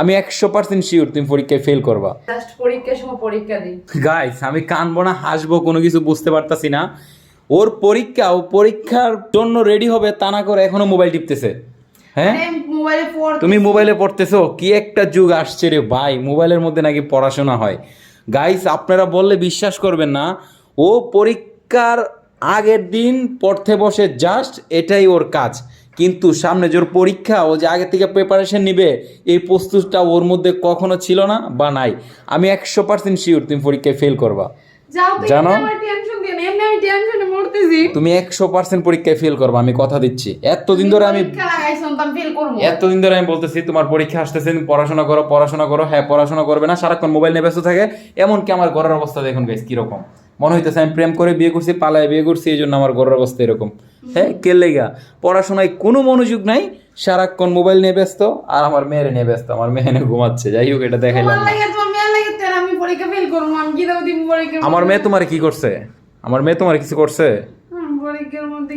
আমি একশো percent sure তুমি পরীক্ষায় ফেল করবা। জাস্ট পরীক্ষার সময় পরীক্ষা দিই। গাইস আমি কানবো না হাসবো কোনো কিছু বুঝতে পারতাছি না। ওর পরীক্ষা ও পরীক্ষার জন্য রেডি হবে তা না করে এখনও মোবাইল টিপতেছে। হ্যাঁ? মোবাইলে তুমি মোবাইলে পড়তেছো কি একটা যুগ আসছে রে ভাই মোবাইলের মধ্যে নাকি পড়াশোনা হয়। গাইস আপনারা বললে বিশ্বাস করবেন না ও পরীক্ষার আগের দিন পড়তে বসে জাস্ট এটাই ওর কাজ। কিন্তু সামনে ওর পরীক্ষা ও যে আগে থেকে প্রিপারেশন নিবে এই প্রস্তুতটা ওর মধ্যে কখনো ছিল না বা নাই। আমি একশো পার্সেন্ট শিওর তুমি পরীক্ষায় ফেল করবা। জানো? তুমি একশো পার্সেন্ট পরীক্ষায় ফেল করবা আমি কথা দিচ্ছি। এতদিন ধরে আমি এতদিন ধরে আমি বলতেছি তোমার পরীক্ষা আসতেছে তুমি পড়াশোনা করো পড়াশোনা করো হ্যাঁ পড়াশোনা করবে না সারাক্ষণ মোবাইল নিয়ে ব্যস্ত থাকে। এমনকি আমার ঘরের অবস্থা দেখুন গাইস কীরকম। মনে হইতেছে আমি প্রেম করে বিয়ে করছি পালায় বিয়ে করছি এই জন্য আমার ঘরের অবস্থা এরকম। হ্যাঁ কে লেগা? পড়াশোনায় কোনো মনোযোগ নাই সারাক্ষণ মোবাইল নিয়ে ব্যস্ত আর আমার মেয়ের নিয়ে ব্যস্ত আমার মেয়ে নিয়ে ঘুমাচ্ছে। যাই হোক এটা দেখাইলাম আমার মেয়ে তোমার কি করছে? আমার মেয়ে তোমার কিছু করছে?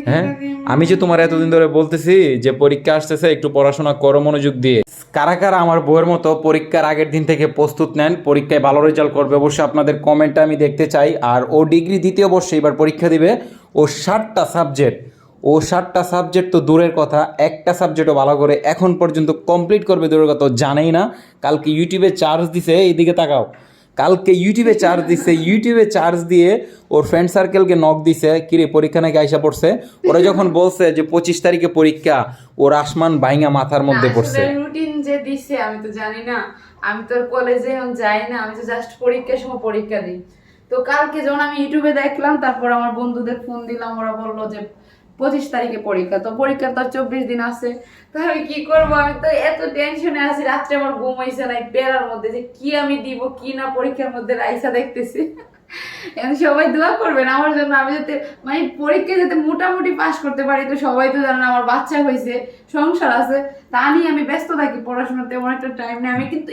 হ্যাঁ? আমি যে তোমার এতদিন ধরে বলতেছি যে পরীক্ষা আসতেছে একটু পড়াশোনা করো মনোযোগ দিয়ে। কারা কারা আমার বইয়ের মতো পরীক্ষার আগের দিন থেকে প্রস্তুত নেন, পরীক্ষায় ভালো রেজাল্ট করবে অবশ্যই আপনাদের কমেন্টটা আমি দেখতে চাই। আর ও ডিগ্রি দ্বিতীয় বর্ষে এবার পরীক্ষা দিবে। ও ষাটটা সাবজেক্ট ও ষাটটা সাবজেক্ট তো দূরের কথা, একটা সাবজেক্টও ভালো করে এখন পর্যন্ত কমপ্লিট করবে দূরের কথা জানেই না। কালকে ইউটিউবে চার্জ দিছে, এইদিকে তাকাও। কালকে ইউটিউবে চার্জ দিছে ইউটিউবে চার্জ দিয়ে ওর ফ্রেন্ড সার্কেলকে নক দিছে কিরে পরীক্ষা নাকি আইসা পড়ছে? ওরা যখন বলছে যে পঁচিশ তারিখে পরীক্ষা ওর আসমান বাইঙ্গা মাথার মধ্যে পড়ছে। রুটিন যে দিছে আমি তো জানি না। আমি তো কলেজে যাই না আমি তো জাস্ট পরীক্ষার সময় পরীক্ষা দিই। তো কালকে যখন আমি ইউটিউবে দেখলাম তারপর আমার বন্ধুদের ফোন দিলাম ওরা বলল যে পঁচিশ তারিখে পরীক্ষা তো পরীক্ষার তো চব্বিশ দিন আছে। তো আমি কি করব? আমি তো এত টেনশনে আছি রাত্রে আমার ঘুম হয়েছে না পেরার মধ্যে যে কি আমি দিব কি না পরীক্ষার মধ্যে রাইসা দেখতেছি। সবাই দোয়া করবেন আমার জন্য আমি যাতে মানে পরীক্ষা যাতে মোটামুটি পাস করতে পারি তো সবাই তো জানেন আমার বাচ্চা হয়েছে সংসার আছে তা নিয়ে আমি ব্যস্ত থাকি পড়াশোনা তেমন একটা টাইম নেই। আমি কিন্তু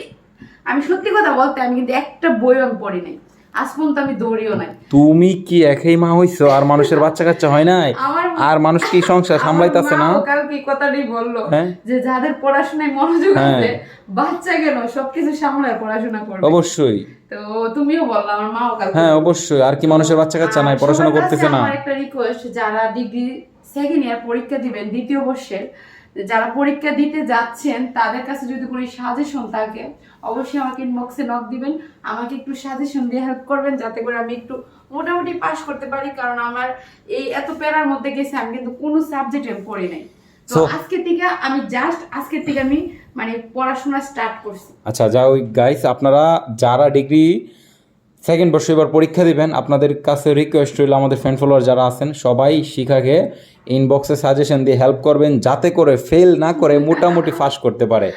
আমি সত্যি কথা বলতে আমি কিন্তু একটা বই আমি পড়ি নাই। আজ পর্যন্ত আমি দৌড়িও নাই। তুমি কি একই মা হইছো আর মানুষের বাচ্চা কাচ্চা হয় নাই? আমার আর মানুষ কি সংসার সামলাইতেছে না? কাল কি কালকে কথাটাই বলল হ্যাঁ। যে যাদের পড়াশোনায় মনোযোগ হ্যাঁ। আছে বাচ্চা কেন সবকিছু সামলায় পড়াশোনা করবে। অবশ্যই। তো তুমিও বললা আমার মাও কালকে হ্যাঁ অবশ্যই। আর কি মানুষের বাচ্চা কাচ্চা নাই পড়াশোনা করতেছে না। আমার একটা রিকোয়েস্ট যারা ডিগ্রি সেকেন্ড ইয়ার পরীক্ষা দিবেন দ্বিতীয় বর্ষের যারা পরীক্ষা দিতে যাচ্ছেন তাদের কাছে যদি কোনো সাজেশন থাকে অবশ্যই আমাকে ইনবক্সে নক দিবেন। আমাকে একটু সাজেশন দিয়ে হেল্প করবেন যাতে করে আমি একটু মোটামুটি পাস করতে পারি কারণ আমার এই এত প্যারার মধ্যে গেছে আমি কিন্তু কোনো সাবজেক্টে পড়ি নাই। তো আজকের থেকে আমি জাস্ট আজকের থেকে আমি মানে পড়াশোনা স্টার্ট করছি। আচ্ছা যা ওই গাইস আপনারা যারা ডিগ্রি সেকেন্ড বর্ষে এবার পরীক্ষা দিবেন আপনাদের কাছে রিকোয়েস্ট রইল আমাদের ফ্রেন্ড ফলোয়ার যারা আছেন সবাই শিখাকে ইনবক্সে সাজেশন দিয়ে হেল্প করবেন যাতে করে ফেল না করে মোটামুটি ফাঁস করতে পারে।